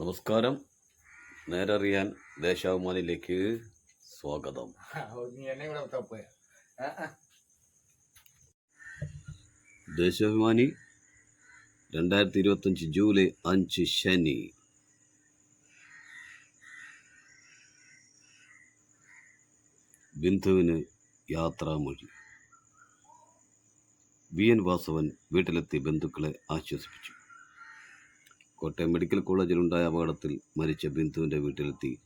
നമസ്കാരം. നേരറിയാൻ ദേശാഭിമാനിയിലേക്ക് സ്വാഗതം. ദേശാഭിമാനി രണ്ടായിരത്തി ഇരുപത്തഞ്ച് ജൂലൈ അഞ്ച് ശനി. ബിന്ദുവിന് യാത്രാമൊഴി. വി എൻ വാസവൻ വീട്ടിലെത്തി ബന്ധുക്കളെ ആശ്വസിപ്പിച്ചു. കോട്ടയം മെഡിക്കൽ കോളേജിലുണ്ടായ അപകടത്തിൽ മരിച്ച ബിന്ദുവിന്റെ വീട്ടിലെത്തി.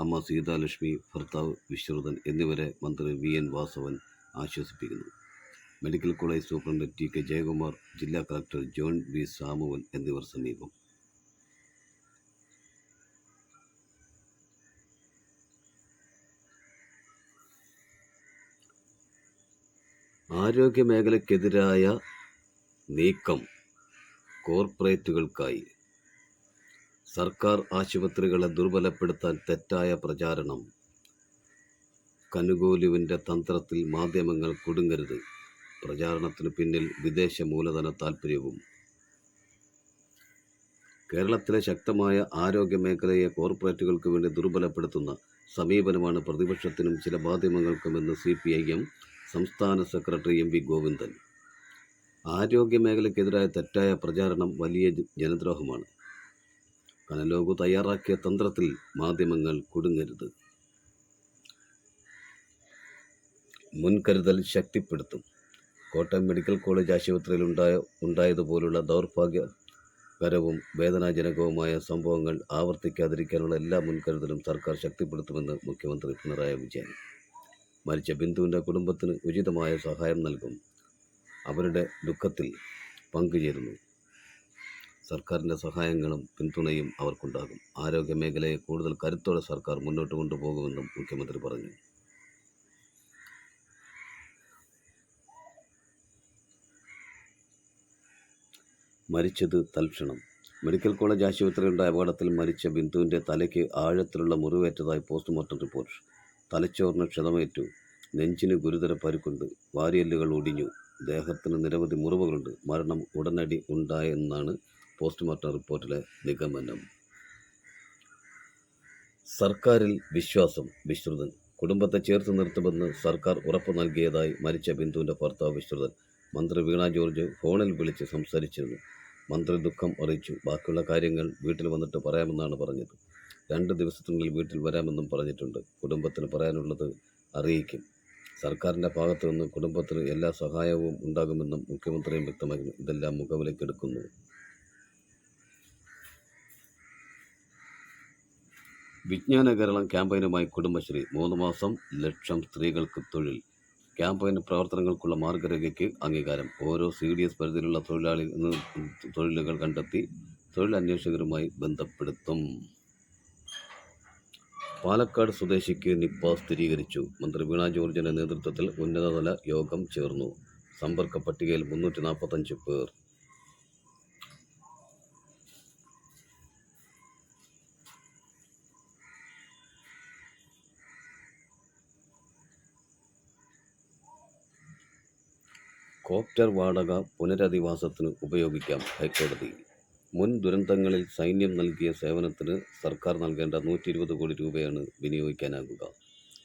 അമ്മ സീതാലക്ഷ്മി ഭർത്താവ് വിശ്രുതൻ എന്നിവരെ മന്ത്രി V. N. Vasavan ആശ്വസിപ്പിക്കുന്നു. Medical college superintendent T. K. Jayakumar ജില്ലാ കളക്ടർ ജോൺ ബി സാമുവൽ എന്നിവർ സമീപം. ആരോഗ്യമേഖലയ്ക്കെതിരായ നീക്കം കോർപ്പറേറ്റുകൾക്കായി. സർക്കാർ ആശുപത്രികളെ ദുർബലപ്പെടുത്താൻ തെറ്റായ പ്രചാരണം. കനുകോലുവിന്റെ തന്ത്രത്തിൽ മാധ്യമങ്ങൾ കുടുങ്ങരുത്. പ്രചാരണത്തിന് പിന്നിൽ വിദേശ മൂലധന താൽപ്പര്യവും കേരളത്തിലെ ശക്തമായ ആരോഗ്യ മേഖലയെ കോർപ്പറേറ്റുകൾക്ക് വേണ്ടി ദുർബലപ്പെടുത്തുന്ന സമീപനമാണ് പ്രതിപക്ഷത്തിനും ചില മാധ്യമങ്ങൾക്കുമെന്ന് സി പി ഐ എം സംസ്ഥാന സെക്രട്ടറി എം വി ഗോവിന്ദൻ. ആരോഗ്യ മേഖലയ്ക്കെതിരായ തെറ്റായ പ്രചാരണം വലിയ ജനദ്രോഹമാണ്. കനലോകു തയ്യാറാക്കിയ തന്ത്രത്തിൽ മാധ്യമങ്ങൾ കുടുങ്ങരുത്. മുൻകരുതൽ ശക്തിപ്പെടുത്തും. കോട്ടയം മെഡിക്കൽ കോളേജ് ആശുപത്രിയിൽ ഉണ്ടായ ഉണ്ടായതുപോലുള്ള ദൗർഭാഗ്യകരവും വേദനാജനകവുമായ സംഭവങ്ങൾ ആവർത്തിക്കാതിരിക്കാനുള്ള എല്ലാ മുൻകരുതലും സർക്കാർ ശക്തിപ്പെടുത്തുമെന്ന് മുഖ്യമന്ത്രി പിണറായി വിജയൻ. മരിച്ച ബിന്ദുവിന്റെ കുടുംബത്തിന് ഉചിതമായ സഹായം നൽകും. അവരുടെ ദുഃഖത്തിൽ പങ്കുചേരുന്നു. സർക്കാരിന്റെ സഹായങ്ങളും പിന്തുണയും അവർക്കുണ്ടാകും. ആരോഗ്യ മേഖലയെ കൂടുതൽ കരുത്തോടെ സർക്കാർ മുന്നോട്ട് കൊണ്ടുപോകുമെന്നും മുഖ്യമന്ത്രി പറഞ്ഞു. മരിച്ചത് തൽക്ഷണം. മെഡിക്കൽ കോളേജ് ആശുപത്രിയിലുണ്ടായ അപകടത്തിൽ മരിച്ച ബിന്ദുവിന്റെ തലയ്ക്ക് ആഴത്തിലുള്ള മുറിവേറ്റതായി പോസ്റ്റ്മോർട്ടം റിപ്പോർട്ട്. തലച്ചോറിന് ക്ഷതമേറ്റു. നെഞ്ചിന് ഗുരുതര പരുക്കുണ്ട്. വാരിയല്ലുകൾ ഒടിഞ്ഞു. ദേഹത്തിന് നിരവധി മുറിവുകളുണ്ട്. മരണം ഉടനടി ഉണ്ടായെന്നാണ് പോസ്റ്റ്മോർട്ടം റിപ്പോർട്ടിലെ നിഗമനം. സർക്കാരിൽ വിശ്വാസം വിശ്രുതൻ. കുടുംബത്തെ ചേർത്ത് നിർത്തുമെന്ന് സർക്കാർ ഉറപ്പ് നൽകിയതായി മരിച്ച ബിന്ദുവിന്റെ ഭർത്താവ് വിശ്രുതൻ. മന്ത്രി വീണ ജോർജ് ഫോണിൽ വിളിച്ച് സംസാരിച്ചിരുന്നു. മന്ത്രി ദുഃഖം അറിയിച്ചു. ബാക്കിയുള്ള കാര്യങ്ങൾ വീട്ടിൽ വന്നിട്ട് പറയാമെന്നാണ് പറഞ്ഞത്. രണ്ട് ദിവസത്തിനുള്ളിൽ വീട്ടിൽ വരാമെന്നും പറഞ്ഞിട്ടുണ്ട്. കുടുംബത്തിന് പറയാനുള്ളത് അറിയിക്കും. സർക്കാരിന്റെ ഭാഗത്തു നിന്ന് കുടുംബത്തിന് എല്ലാ സഹായവും ഉണ്ടാകുമെന്നും മുഖ്യമന്ത്രിയും വ്യക്തമാക്കുന്നു ഇതെല്ലാം മുഖവിലേക്കെടുക്കുന്നു വിജ്ഞാന കേരളം ക്യാമ്പയിനുമായി കുടുംബശ്രീ മൂന്ന് മാസം ലക്ഷം സ്ത്രീകൾക്ക് തൊഴിൽ. ക്യാമ്പയിൻ പ്രവർത്തനങ്ങൾക്കുള്ള മാർഗരേഖയ്ക്ക് അംഗീകാരം. ഓരോ സി ഡി എസ് പരിധിയിലുള്ള തൊഴിലാളി തൊഴിലുകൾ കണ്ടെത്തി തൊഴിലന്വേഷകരുമായി ബന്ധപ്പെടുത്തും. പാലക്കാട് സ്വദേശിക്ക് നിപ്പ സ്ഥിരീകരിച്ചു. മന്ത്രി വീണ ജോർജിന്റെ നേതൃത്വത്തിൽ ഉന്നതതല യോഗം ചേർന്നു. സമ്പർക്ക പട്ടികയിൽ മുന്നൂറ്റി നാൽപ്പത്തഞ്ച് പേർ. കോപ്റ്റർ വാടക പുനരധിവാസത്തിന് ഉപയോഗിക്കാം ഹൈക്കോടതി. മുൻ ദുരന്തങ്ങളിൽ സൈന്യം നൽകിയ സേവനത്തിന് സർക്കാർ നൽകേണ്ട നൂറ്റി ഇരുപത് കോടി രൂപയാണ് വിനിയോഗിക്കാനാകുക.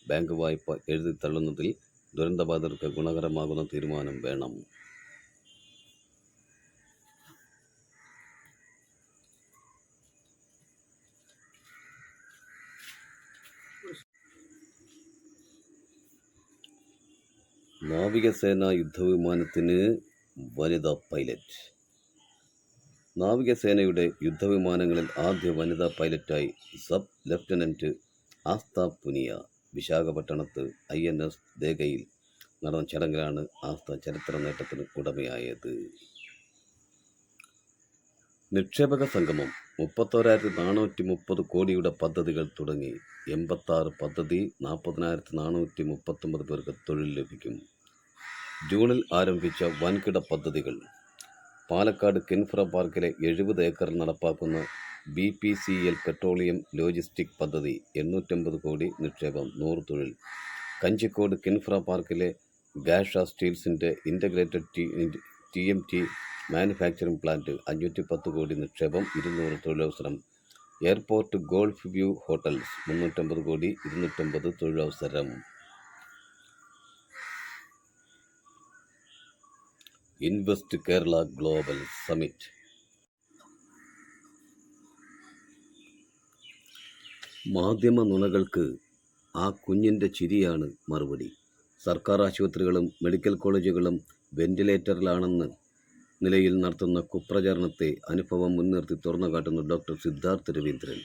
ബാങ്ക് വായ്പ എഴുതി തള്ളുന്നതിൽ ദുരന്തബാധിതർക്ക് ഗുണകരമാകുന്ന തീരുമാനം വേണം. നാവികസേന യുദ്ധവിമാനത്തിന് വനിതാ പൈലറ്റ്. നാവികസേനയുടെ യുദ്ധവിമാനങ്ങളിൽ ആദ്യ വനിതാ പൈലറ്റായി സബ് ലഫ്റ്റനന്റ് ആസ്ത പുനിയ വിശാഖപട്ടണത്ത് ഐ എൻ എസ് ദേഗയിൽ നടന്ന ചടങ്ങിലാണ് ആസ്ത ചരിത്ര നേട്ടത്തിന് ഉടമയായത്. നിക്ഷേപക സംഗമം മുപ്പത്തോരായിരത്തി നാനൂറ്റി മുപ്പത് കോടിയുടെ പദ്ധതികൾ തുടങ്ങി എൺപത്താറ് പദ്ധതി നാൽപ്പതിനായിരത്തി നാനൂറ്റി മുപ്പത്തൊമ്പത് പേർക്ക് തൊഴിൽ ലഭിക്കും. ജൂണിൽ ആരംഭിച്ച വൻകിട പദ്ധതികൾ. പാലക്കാട് കിൻഫ്ര പാർക്കിലെ എഴുപത് ഏക്കറിൽ നടപ്പാക്കുന്ന B P C L petroleum logistic പദ്ധതി എണ്ണൂറ്റമ്പത് കോടി നിക്ഷേപം നൂറ് തൊഴിൽ. കഞ്ചിക്കോട് കിൻഫ്ര പാർക്കിലെ ഗാഷ സ്റ്റീൽസിന്റെ integrated T T M T manufacturing plant അഞ്ഞൂറ്റി പത്ത് കോടി നിക്ഷേപം ഇരുന്നൂറ് തൊഴിലവസരം. എയർപോർട്ട് ഗോൾഫ് വ്യൂ ഹോട്ടൽസ് മുന്നൂറ്റമ്പത് കോടി ഇരുന്നൂറ്റമ്പത് തൊഴിലവസരം. ഇൻവെസ്റ്റ് കേരള ഗ്ലോബൽ സമിറ്റ് മാധ്യമ നുണകൾക്ക് ആ കുഞ്ഞിന്റെ ചിരിയാണ് മറുപടി. സർക്കാർ ആശുപത്രികളും മെഡിക്കൽ കോളേജുകളും വെന്റിലേറ്ററിലാണെന്ന് നിലയിൽ നടത്തുന്ന കുപ്രചാരണത്തെ അനുഭവം മുൻനിർത്തി തുറന്നു കാട്ടുന്നു ഡോക്ടർ സിദ്ധാർത്ഥ രവീന്ദ്രൻ.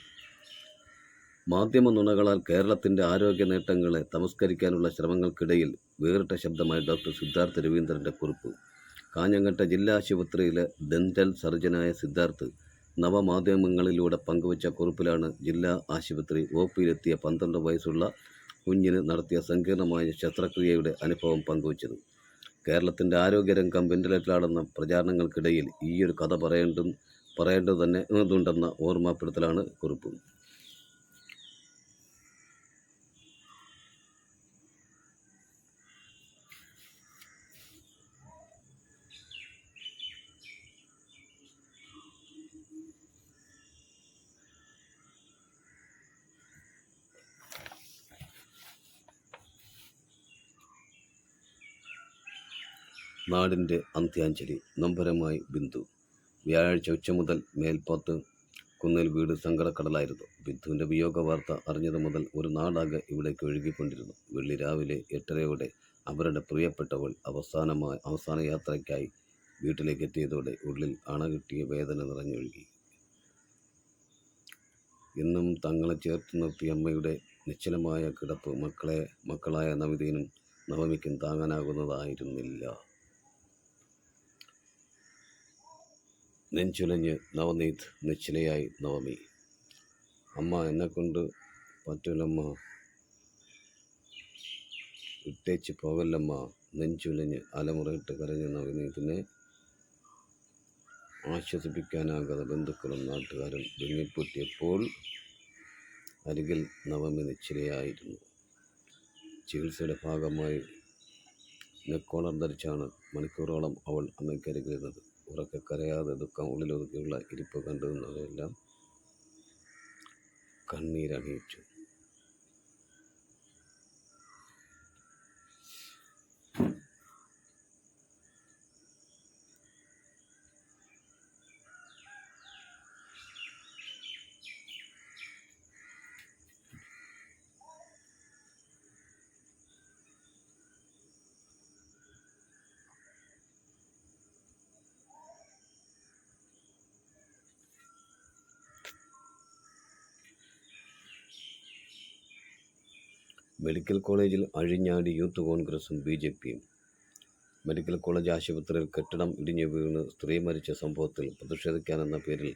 മാധ്യമ നുണകളാൽ കേരളത്തിന്റെ ആരോഗ്യ നേട്ടങ്ങളെ തമസ്കരിക്കാനുള്ള ശ്രമങ്ങൾക്കിടയിൽ വേറിട്ട ശബ്ദമായ ഡോക്ടർ സിദ്ധാർത്ഥ രവീന്ദ്രന്റെ കുറിപ്പ്. കാഞ്ഞങ്ങാട്ട ജില്ലാ ആശുപത്രിയിലെ ഡെന്റൽ സർജനായ സിദ്ധാർത്ഥ് നവമാധ്യമങ്ങളിലൂടെ പങ്കുവച്ച കുറിപ്പിലാണ് ജില്ലാ ആശുപത്രി ഒ പിയിലെത്തിയ പന്ത്രണ്ട് വയസ്സുള്ള കുഞ്ഞിന് നടത്തിയ സങ്കീർണമായ ശസ്ത്രക്രിയയുടെ അനുഭവം പങ്കുവച്ചത്. കേരളത്തിന്റെ ആരോഗ്യരംഗം വെന്റിലേറ്ററിലാണെന്ന പ്രചാരണങ്ങൾക്കിടയിൽ ഈയൊരു കഥ പറയേണ്ടും പറയേണ്ടത് തന്നെ എന്നതുണ്ടെന്ന ഓർമ്മപ്പെടുത്തലാണ് കുറിപ്പ്. നാടിന്റെ അന്ത്യാഞ്ജലി നമ്പരമായി ബിന്ദു. വ്യാഴാഴ്ച ഉച്ച മുതൽ മേൽപ്പത്ത് കുന്നിൽ വീട് സങ്കടക്കടലായിരുന്നു. ബിന്ദുവിന്റെ വിയോഗ വാർത്ത അറിഞ്ഞതു മുതൽ ഒരു നാടാകെ ഇവിടേക്ക് ഒഴുകിക്കൊണ്ടിരുന്നു. വെള്ളി രാവിലെ എട്ടരയോടെ അവരുടെ പ്രിയപ്പെട്ടവൾ അവസാനമായ അവസാന യാത്രയ്ക്കായി വീട്ടിലേക്ക് എത്തിയതോടെ ഉള്ളിൽ അണകിട്ടിയ വേദന നിറഞ്ഞൊഴുകി. എന്നും തങ്ങളെ ചേർത്ത് നിർത്തിയ അമ്മയുടെ നിശ്ചലമായ കിടപ്പ് മക്കളെ മക്കളായ നവിതീനും നവമിക്കും താങ്ങാനാകുന്നതായിരുന്നില്ല. നെഞ്ചുലഞ്ഞ് നവനീത് നിശ്ചലയായി നവമി. അമ്മ എന്നെക്കൊണ്ട് പറ്റൂലമ്മ. ഇട്ടേച്ച് പോകല്ലമ്മ നെഞ്ചുലഞ്ഞ് അലമുറയിട്ട് കരഞ്ഞ നവനീതിനെ ആശ്വസിപ്പിക്കാനാകാതെ ബന്ധുക്കളും നാട്ടുകാരും വിങ്ങിപ്പൊട്ടിയപ്പോൾ അരികിൽ നവമി നിശ്ചലയായിരുന്നു. ചികിത്സയുടെ ഭാഗമായി നെക്കോളർ ധരിച്ചാണ് മണിക്കൂറോളം അവൾ അമ്മയ്ക്കരികിരുന്നത് ഉറക്കെ കരയാതെ ദുഃഖം ഉള്ളിലൊതുക്കിയുള്ള ഇരിപ്പ് കണ്ടുവന്നതെല്ലാം കണ്ണീരണിയിച്ചു. മെഡിക്കൽ കോളേജിൽ അഴിഞ്ഞാടി യൂത്ത് കോൺഗ്രസും ബി ജെ പിയും. മെഡിക്കൽ കോളേജ് ആശുപത്രിയിൽ കെട്ടിടം ഇടിഞ്ഞു വീണ് സ്ത്രീ മരിച്ച സംഭവത്തിൽ പ്രതിഷേധിക്കാനെന്ന പേരിൽ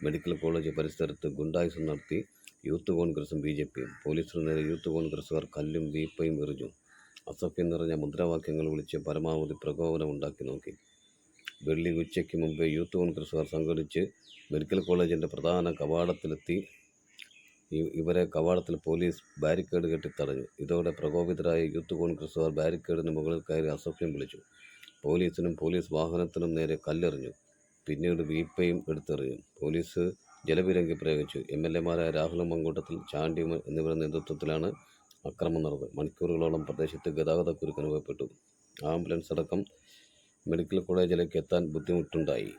മെഡിക്കൽ കോളേജ് പരിസരത്ത് ഗുണ്ടായുസം നടത്തി യൂത്ത് കോൺഗ്രസും ബി ജെ പിയും. പോലീസിന് നേരെ യൂത്ത് കോൺഗ്രസുകാർ കല്ലും വീപ്പയും എറിഞ്ഞു. അസഫ്യം നിറഞ്ഞ മുദ്രാവാക്യങ്ങൾ വിളിച്ച് പരമാവധി പ്രകോപനമുണ്ടാക്കി നോക്കി. വെള്ളി ഉച്ചയ്ക്ക് മുമ്പേ യൂത്ത് കോൺഗ്രസുകാർ സംഘടിച്ച് മെഡിക്കൽ കോളേജിന്റെ പ്രധാന കവാടത്തിലെത്തി ഇവരെ കവാടത്തിൽ പോലീസ് ബാരിക്കേഡ് കെട്ടി തടഞ്ഞു ഇതോടെ പ്രകോപിതരായ യൂത്ത് കോൺഗ്രസുകാർ ബാരിക്കേഡിന് മുകളിൽ കയറി അസഭ്യം വിളിച്ചു. പോലീസിനും പോലീസ് വാഹനത്തിനും നേരെ കല്ലെറിഞ്ഞു. പിന്നീട് വീപ്പയും എടുത്തെറിഞ്ഞു. പോലീസ് ജലവിരങ്കി പ്രയോഗിച്ചു. എം എൽ എമാരായ രാഹുൽ മങ്കൂട്ടത്തിൽ ചാണ്ടി ഉമ്മൻ എന്നിവരുടെ നേതൃത്വത്തിലാണ് അക്രമം നടന്നത്. മണിക്കൂറുകളോളം പ്രദേശത്ത് ഗതാഗതക്കുരുക്ക് അനുഭവപ്പെട്ടു. ആംബുലൻസ് അടക്കം മെഡിക്കൽ കോളേജിലേക്ക് എത്താൻ ബുദ്ധിമുട്ടുണ്ടായി.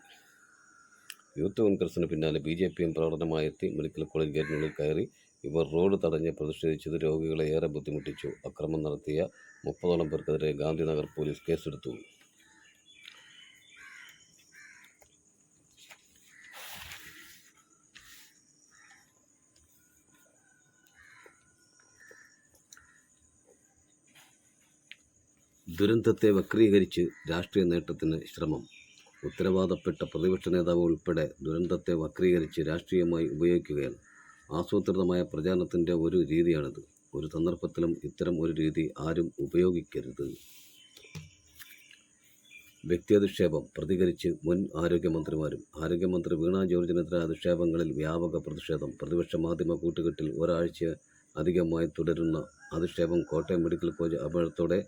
യൂത്ത് കോൺഗ്രസിന് പിന്നാലെ ബി ജെ പിയും പ്രവർത്തനമായെത്തി മെഡിക്കൽ കോളേജ് ഗേറ്റിനുള്ളിൽ കയറി ഇവർ റോഡ് തടഞ്ഞ് പ്രതിഷേധിച്ചത് രോഗികളെ ഏറെ ബുദ്ധിമുട്ടിച്ചു. അക്രമം നടത്തിയ മുപ്പതോളം പേർക്കെതിരെ ഗാന്ധിനഗർ പോലീസ് കേസെടുത്തു. ദുരന്തത്തെ വക്രീകരിച്ച് രാഷ്ട്രീയ നേട്ടത്തിന് ശ്രമം. ഉത്തരവാദപ്പെട്ട പ്രതിപക്ഷ നേതാവ് ഉൾപ്പെടെ ദുരന്തത്തെ വക്രീകരിച്ച് രാഷ്ട്രീയമായി ഉപയോഗിക്കുകയാണ്. ആസൂത്രിതമായ പ്രചാരണത്തിന്റെ ഒരു രീതിയാണിത്. ഒരു സന്ദർഭത്തിലും ഇത്തരം ഒരു രീതി ആരും ഉപയോഗിക്കരുത്. വ്യക്തിയധിക്ഷേപം പ്രതികരിച്ച് മുൻ ആരോഗ്യമന്ത്രിമാരും ആരോഗ്യമന്ത്രി വീണ ജോർജിനെതിരെ അധിക്ഷേപങ്ങളിൽ വ്യാപക പ്രതിഷേധം പ്രതിപക്ഷ മാധ്യമ കൂട്ടുകെട്ടിൽ ഒരാഴ്ച അധികമായി തുടരുന്ന അധിക്ഷേപം കോട്ടയം മെഡിക്കൽ കോളേജ് അപകടത്തോടെ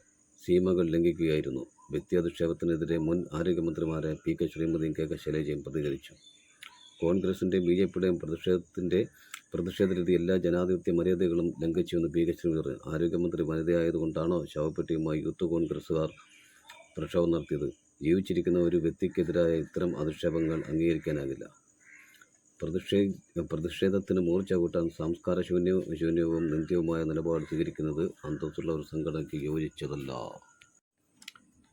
സീമകൾ ലംഘിക്കുകയായിരുന്നു. വ്യക്തി അധിക്ഷേപത്തിനെതിരെ മുൻ ആരോഗ്യമന്ത്രിമാരായ പി കെ ശ്രീമതിയും കെ കെ ശൈലജയും പ്രതികരിച്ചു. കോൺഗ്രസിന്റെയും ബി ജെ പിയുടെയും പ്രതിഷേധത്തിന്റെ പ്രതിഷേധരീതി എല്ലാ ജനാധിപത്യ മര്യാദകളും ലംഘിച്ചുവെന്ന് പി കെ ശ്രീമതി പറഞ്ഞു. ആരോഗ്യമന്ത്രി വനിതയായതുകൊണ്ടാണോ ശവപ്പെട്ടിയുമായി യൂത്ത് കോൺഗ്രസ്സുകാർ പ്രക്ഷോഭം നടത്തിയത്. ജീവിച്ചിരിക്കുന്ന ഒരു വ്യക്തിക്കെതിരായ ഇത്തരം അധിക്ഷേപങ്ങൾ അംഗീകരിക്കാനാകില്ല. പ്രതിഷേ പ്രതിഷേധത്തിന് മൂർച്ച കൂട്ടാൻ സംസ്കാര ശൂന്യവും ശൂന്യവും നിന്ദ്യവുമായ നിലപാട് സ്വീകരിക്കുന്നത് അന്തസ്സുള്ള ഒരു സംഘടനയ്ക്ക് യോജിച്ചതല്ല.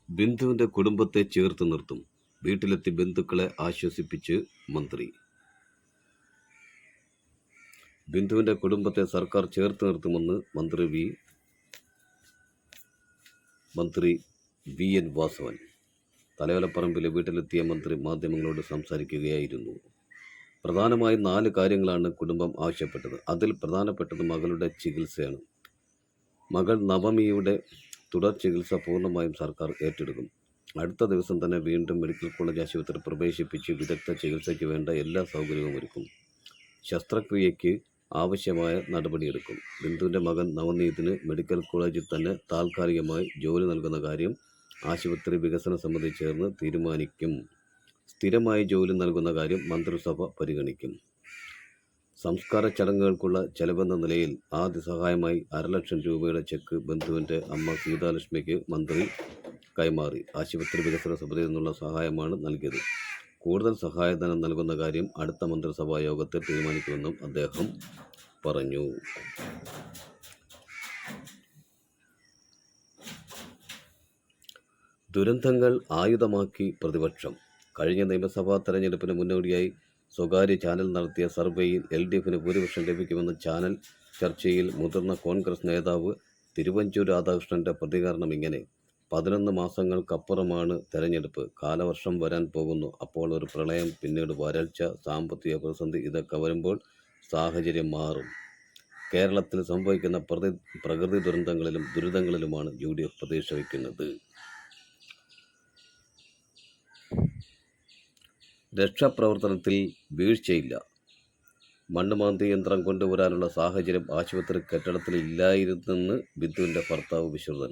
ബിന്ദുവിന്റെ കുടുംബത്തെ ചേർത്ത് നിർത്തും. വീട്ടിലെത്തി ബന്ധുക്കളെ ആശ്വസിപ്പിച്ച് മന്ത്രി. ബിന്ദുവിന്റെ കുടുംബത്തെ സർക്കാർ ചേർത്ത് നിർത്തുമെന്ന് മന്ത്രി വി. മന്ത്രി വി. എൻ. വാസവൻ. തലയോലപ്പറമ്പിലെ വീട്ടിലെത്തിയ മന്ത്രി മാധ്യമങ്ങളോട് സംസാരിക്കുകയായിരുന്നു. പ്രധാനമായും നാല് കാര്യങ്ങളാണ് കുടുംബം ആവശ്യപ്പെട്ടത്. അതിൽ പ്രധാനപ്പെട്ടത് മകളുടെ ചികിത്സയാണ്. മകൾ നവമിയുടെ തുടർ ചികിത്സ പൂർണമായും സർക്കാർ ഏറ്റെടുക്കും. അടുത്ത ദിവസം തന്നെ വീണ്ടും മെഡിക്കൽ കോളേജ് ആശുപത്രി പ്രവേശിപ്പിച്ച് വിദഗ്ധ ചികിത്സയ്ക്ക് വേണ്ട എല്ലാ സൗകര്യവും ഒരുക്കും. ശസ്ത്രക്രിയയ്ക്ക് ആവശ്യമായ നടപടിയെടുക്കും. ബിന്ദുവിന്റെ മകൻ നവനീതിന് മെഡിക്കൽ കോളേജിൽ തന്നെ താൽക്കാലികമായി ജോലി നൽകുന്ന കാര്യം ആശുപത്രി വികസന സമിതി ചേർന്ന് തീരുമാനിക്കും. സ്ഥിരമായി ജോലി നൽകുന്ന കാര്യം മന്ത്രിസഭ പരിഗണിക്കും. സംസ്കാര ചടങ്ങുകൾക്കുള്ള ചെലവെന്ന നിലയിൽ ആദ്യ സഹായമായി അരലക്ഷം രൂപയുടെ ചെക്ക് ബന്ധുവിന്റെ അമ്മ സീതാലക്ഷ്മിക്ക് മന്ത്രി കൈമാറി. ആശുപത്രി വികസന സമിതിയിൽ നിന്നുള്ള സഹായമാണ് നൽകിയത്. കൂടുതൽ സഹായധനം നൽകുന്ന കാര്യം അടുത്ത മന്ത്രിസഭാ യോഗത്തിൽ തീരുമാനിക്കുമെന്നും അദ്ദേഹം പറഞ്ഞു. ദുരന്തങ്ങൾ ആയുധമാക്കി പ്രതിപക്ഷം. കഴിഞ്ഞ നിയമസഭാ തെരഞ്ഞെടുപ്പിന് മുന്നോടിയായി സ്വകാര്യ ചാനൽ നടത്തിയ സർവേയിൽ എൽ ഡി എഫിന് ഭൂരിപക്ഷം ലഭിക്കുമെന്ന ചാനൽ ചർച്ചയിൽ മുതിർന്ന കോൺഗ്രസ് നേതാവ് തിരുവഞ്ചൂർ രാധാകൃഷ്ണന്റെ പ്രതികരണം ഇങ്ങനെ. പതിനൊന്ന് മാസങ്ങൾക്കപ്പുറമാണ് തെരഞ്ഞെടുപ്പ്. കാലവർഷം വരാൻ പോകുന്നു. അപ്പോൾ ഒരു പ്രളയം പിന്നീട് വരൾച്ച സാമ്പത്തിക പ്രതിസന്ധി ഇതൊക്കെ വരുമ്പോൾ സാഹചര്യം മാറും. കേരളത്തിൽ സംഭവിക്കുന്ന പ്രതി പ്രകൃതി ദുരന്തങ്ങളിലും ദുരിതങ്ങളിലുമാണ് യു ഡി എഫ് പ്രതീക്ഷ വയ്ക്കുന്നത്. രക്ഷാപ്രവർത്തനത്തിൽ വീഴ്ചയില്ല. മണ്ണുമാന്തി യന്ത്രം കൊണ്ടുവരാനുള്ള സാഹചര്യം ആശുപത്രി കെട്ടിടത്തിൽ ഇല്ലായിരുന്നെന്ന് ബിന്ദുവിന്റെ ഭർത്താവ് വിശ്രുതൻ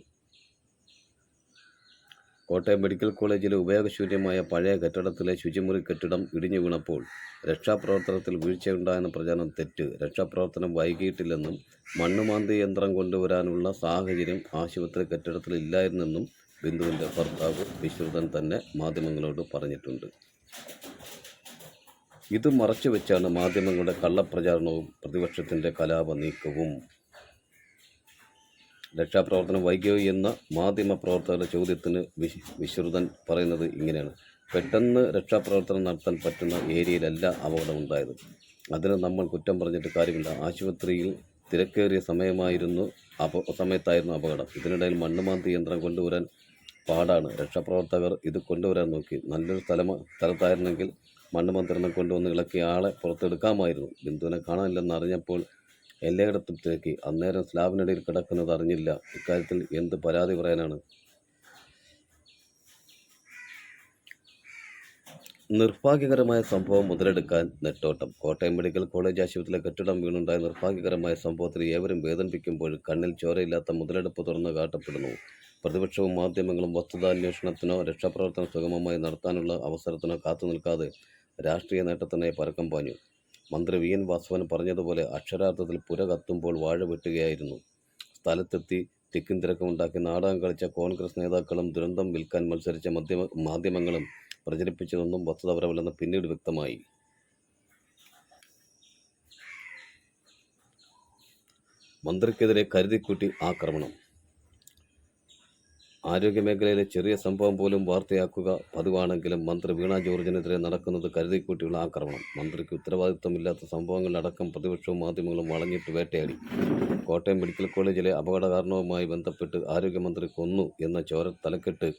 കോട്ടയം മെഡിക്കൽ കോളേജിലെ ഉപയോഗശൂന്യമായ പഴയ കെട്ടിടത്തിലെ ശുചിമുറി കെട്ടിടം ഇടിഞ്ഞു വീണപ്പോൾ രക്ഷാപ്രവർത്തനത്തിൽ വീഴ്ചയുണ്ടായെന്ന പ്രചാരണം തെറ്റ്. രക്ഷാപ്രവർത്തനം വൈകിയിട്ടില്ലെന്നും മണ്ണുമാന്തി യന്ത്രം കൊണ്ടുവരാനുള്ള സാഹചര്യം ആശുപത്രി കെട്ടിടത്തിൽ ഇല്ലായിരുന്നെന്നും ബിന്ദുവിന്റെ ഭർത്താവ് വിശ്രുതൻ തന്നെ മാധ്യമങ്ങളോട് പറഞ്ഞിട്ടുണ്ട്. ഇത് മറച്ചു വെച്ചാണ് മാധ്യമങ്ങളുടെ കള്ളപ്രചാരണവും പ്രതിപക്ഷത്തിന്റെ കലാപ നീക്കവും രക്ഷാപ്രവർത്തനം വൈകിയോ എന്ന മാധ്യമ പ്രവർത്തകരുടെ ചോദ്യത്തിന് വിശ് വിശ്രുതൻ പറയുന്നത് ഇങ്ങനെയാണ്. പെട്ടെന്ന് രക്ഷാപ്രവർത്തനം നടത്താൻ പറ്റുന്ന ഏരിയയിലല്ല അപകടമുണ്ടായത്. അതിന് നമ്മൾ കുറ്റം പറഞ്ഞിട്ട് കാര്യമില്ല. ആശുപത്രിയിൽ തിരക്കേറിയ സമയമായിരുന്നു അപ സമയത്തായിരുന്നു അപകടം. ഇതിനിടയിൽ മണ്ണുമാന്തി യന്ത്രം കൊണ്ടുവരാൻ പാടാണ്. രക്ഷാപ്രവർത്തകർ ഇത് കൊണ്ടുവരാൻ നോക്കി. നല്ലൊരു സ്ഥലം സ്ഥലത്തായിരുന്നെങ്കിൽ മണ്ണ് മന്ത്രിനെ കൊണ്ടുവന്ന് ഇളക്കിയ ആളെ പുറത്തെടുക്കാമായിരുന്നു. ബിന്ദുവിനെ കാണാനില്ലെന്ന് അറിഞ്ഞപ്പോൾ എല്ലായിടത്തും തിരക്കി. അന്നേരം സ്ലാബിനിടയിൽ കിടക്കുന്നത് അറിഞ്ഞില്ല. ഇക്കാര്യത്തിൽ എന്ത് പരാതി പറയാനാണ്? നിർഭാഗ്യകരമായ സംഭവം മുതലെടുക്കാൻ നെട്ടോട്ടം. കോട്ടയം മെഡിക്കൽ കോളേജ് ആശുപത്രിയിലെ കെട്ടിടം വീണുണ്ടായ നിർഭാഗ്യകരമായ സംഭവത്തിൽ ഏവരും വേദനിപ്പിക്കുമ്പോൾ കണ്ണിൽ ചോരയില്ലാത്ത മുതലെടുപ്പ് തുറന്ന് കാട്ടപ്പെടുന്നു. പ്രതിപക്ഷവും മാധ്യമങ്ങളും വസ്തുതാന്വേഷണത്തിനോ രക്ഷാപ്രവർത്തനം സുഗമമായി നടത്താനുള്ള അവസരത്തിനോ കാത്തു നിൽക്കാതെ രാഷ്ട്രീയ നേട്ടത്തിനായി പരക്കം പാഞ്ഞു. മന്ത്രി വി. എൻ. വാസവൻ പറഞ്ഞതുപോലെ അക്ഷരാർത്ഥത്തിൽ പുര കത്തുമ്പോൾ വാഴ വെട്ടുകയായിരുന്നു. സ്ഥലത്തെത്തി തിക്കും തിരക്കുമുണ്ടാക്കി നാടകം കളിച്ച കോൺഗ്രസ് നേതാക്കളും ദുരന്തം വിൽക്കാൻ മത്സരിച്ച മധ്യമ മാധ്യമങ്ങളും പ്രചരിപ്പിച്ചതൊന്നും വസ്തുതപരമല്ലെന്ന് പിന്നീട് വ്യക്തമായി. മന്ത്രിക്കെതിരെ കരുതിക്കൂട്ടി ആക്രമണം. ആരോഗ്യമേഖലയിലെ ചെറിയ സംഭവം പോലും വാർത്തയാക്കുക പതിവാണെങ്കിലും മന്ത്രി വീണ ജോർജിനെതിരെ നടക്കുന്നത് കരുതിക്കൂട്ടിയുള്ള ആക്രമണം. മന്ത്രിക്ക് ഉത്തരവാദിത്തമില്ലാത്ത സംഭവങ്ങളിലടക്കം പ്രതിപക്ഷവും മാധ്യമങ്ങളും വളഞ്ഞിട്ട് വേട്ടയാടി. കോട്ടയം മെഡിക്കൽ കോളേജിലെ അപകട കാരണവുമായി ബന്ധപ്പെട്ട് ആരോഗ്യമന്ത്രി കൊന്നു എന്ന ചോര തലക്കെട്ട്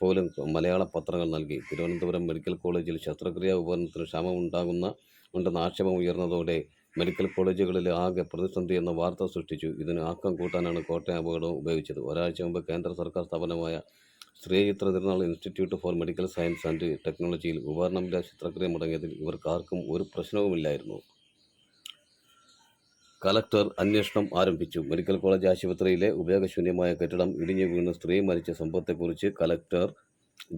പോലും മലയാള പത്രങ്ങൾ നൽകി. തിരുവനന്തപുരം മെഡിക്കൽ കോളേജിൽ ശസ്ത്രക്രിയാ ഉപകരണത്തിന് ക്ഷാമമുണ്ടാകുന്ന ഉണ്ടെന്ന ആക്ഷേപം ഉയർന്നതോടെ മെഡിക്കൽ കോളേജുകളിൽ ആകെ പ്രതിസന്ധി എന്ന വാർത്ത സൃഷ്ടിച്ചു. ഇതിന് ആക്കം കൂട്ടാനാണ് കോട്ടയം അപകടവും ഉപയോഗിച്ചത്. ഒരാഴ്ച മുമ്പ് കേന്ദ്ര സർക്കാർ സ്ഥാപനമായ Sree Chitra Tirunal institute for medical science and ടെക്നോളജിയിൽ ഉപകരണമില്ലാ ശസ്ത്രക്രിയ മുടങ്ങിയതിൽ ഇവർക്കാർക്കും ഒരു പ്രശ്നവുമില്ലായിരുന്നു. കലക്ടർ അന്വേഷണം ആരംഭിച്ചു. മെഡിക്കൽ കോളേജ് ആശുപത്രിയിലെ ഉപയോഗശൂന്യമായ കെട്ടിടം ഇടിഞ്ഞു വീണ് സ്ത്രീ മരിച്ച സംഭവത്തെക്കുറിച്ച് കലക്ടർ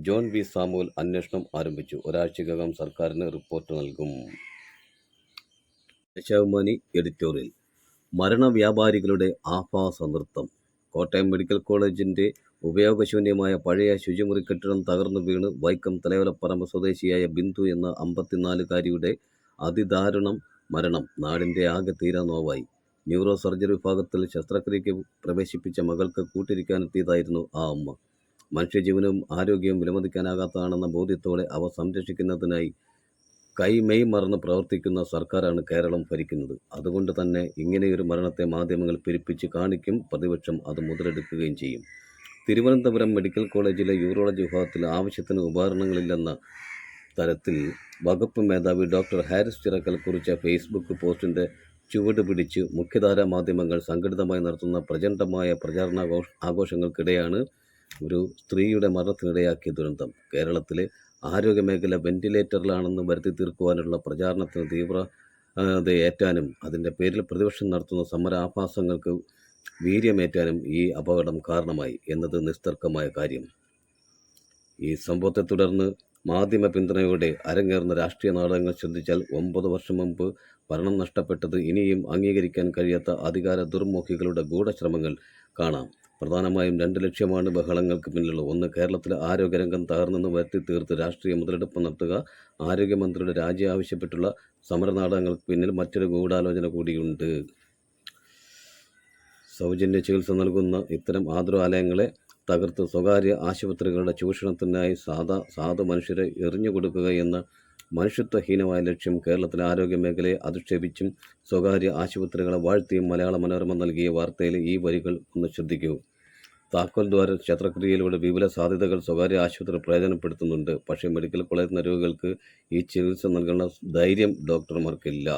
ജോൺ വി സാമുവൽ അന്വേഷണം ആരംഭിച്ചു. ഒരാഴ്ചക്കകം സർക്കാരിന് റിപ്പോർട്ട് നൽകും. ദേശാഭിമാനി എഡിറ്റോറിയൽ. മരണവ്യാപാരികളുടെ ആഭാസ നൃത്തം കോട്ടയം മെഡിക്കൽ കോളേജിന്റെ ഉപയോഗശൂന്യമായ പഴയ ശുചിമുറി കെട്ടിടം തകർന്നു വീണ് വൈക്കം തലയോലപ്പറമ്പ് സ്വദേശിയായ ബിന്ദു എന്ന അമ്പത്തിനാലുകാരിയുടെ അതിദാരുണം മരണം നാടിന്റെ ആകെ തീരാ നോവായി. ന്യൂറോ സർജറി വിഭാഗത്തിൽ ശസ്ത്രക്രിയയ്ക്ക് പ്രവേശിപ്പിച്ച മകൾക്ക് കൂട്ടിരിക്കാനെത്തിയതായിരുന്നു ആ അമ്മ. മനുഷ്യജീവനവും ആരോഗ്യവും വിലമതിക്കാനാകാത്തതാണെന്ന ബോധ്യത്തോടെ അവ സംരക്ഷിക്കുന്നതിനായി കൈമെയ് മറന്ന് പ്രവർത്തിക്കുന്ന സർക്കാരാണ് കേരളം ഭരിക്കുന്നത്. അതുകൊണ്ട് തന്നെ ഇങ്ങനെയൊരു മരണത്തെ മാധ്യമങ്ങൾ പെരുപ്പിച്ച് കാണിക്കും പ്രതിപക്ഷം അത് മുതലെടുക്കുകയും ചെയ്യും. തിരുവനന്തപുരം മെഡിക്കൽ കോളേജിലെ യൂറോളജി വിഭാഗത്തിൽ ആവശ്യത്തിന് ഉപകരണങ്ങളില്ലെന്ന തരത്തിൽ വകുപ്പ് മേധാവി ഡോക്ടർ ഹാരിസ് ചിറക്കൽ കുറിച്ച ഫേസ്ബുക്ക് പോസ്റ്റിന്റെ ചുവട് പിടിച്ച് മുഖ്യധാരാ മാധ്യമങ്ങൾ സംഘടിതമായി നടത്തുന്ന പ്രചണ്ഡമായ പ്രചാരണ ആഘോഷങ്ങൾക്കിടെയാണ് ഒരു സ്ത്രീയുടെ മരണത്തിനിടയാക്കിയ ദുരന്തം. കേരളത്തിലെ ആരോഗ്യമേഖല വെന്റിലേറ്ററിലാണെന്ന് വരുത്തി തീർക്കുവാനുള്ള പ്രചാരണത്തിന് തീവ്ര ഏറ്റാനും അതിന്റെ പേരിൽ പ്രതിപക്ഷം നടത്തുന്ന സമരാഭാസങ്ങൾക്ക് വീര്യമേറ്റാനും ഈ അപകടം കാരണമായി എന്നത് നിസ്തർക്കമായ കാര്യം. ഈ സംഭവത്തെ തുടർന്ന് മാധ്യമ പിന്തുണയോടെ അരങ്ങേറുന്ന രാഷ്ട്രീയ നാടകങ്ങൾ ശ്രദ്ധിച്ചാൽ ഒമ്പത് വർഷം മുമ്പ് ഭരണം നഷ്ടപ്പെട്ടത് ഇനിയും അംഗീകരിക്കാൻ കഴിയാത്ത അധികാര ദുർമുഖികളുടെ ഗൂഢശ്രമങ്ങൾ കാണാം. പ്രധാനമായും രണ്ട് ലക്ഷ്യമാണ് ബഹളങ്ങൾക്ക് പിന്നിലുള്ളത്. ഒന്ന് കേരളത്തിലെ ആരോഗ്യരംഗം തകർന്നെന്ന് വരുത്തി തീർത്ത് രാഷ്ട്രീയ മുതലെടുപ്പ് നടത്തുക. ആരോഗ്യമന്ത്രിയുടെ രാജി ആവശ്യപ്പെട്ടുള്ള സമരനാടകങ്ങൾക്ക് പിന്നിൽ മറ്റൊരു ഗൂഢാലോചന കൂടിയുണ്ട്. സൗജന്യ ചികിത്സ നൽകുന്ന ഇത്തരം ആതുരാലയങ്ങളെ തകർത്ത് സ്വകാര്യ ആശുപത്രികളുടെ ചൂഷണത്തിനായി സാധാ സാധു മനുഷ്യരെ എറിഞ്ഞു കൊടുക്കുക എന്ന മനുഷ്യത്വഹീനമായ ലക്ഷ്യം കേരളത്തിലെ ആരോഗ്യ മേഖലയെ അധിക്ഷേപിച്ചും സ്വകാര്യ ആശുപത്രികളെ വാഴ്ത്തിയും മലയാള മനോരമ നൽകിയ വാർത്തയിൽ ഈ വരികൾ ഒന്ന് ശ്രദ്ധിക്കൂ. താക്കോൽ ദ്വാര ക്ഷേത്രക്രിയയിലൂടെ വിപുല സാധ്യതകൾ സ്വകാര്യ ആശുപത്രി പ്രയോജനപ്പെടുത്തുന്നുണ്ട്. പക്ഷേ മെഡിക്കൽ കോളേജ് നരവുകൾക്ക് ഈ ചികിത്സ നൽകുന്ന ധൈര്യം ഡോക്ടർമാർക്കില്ല.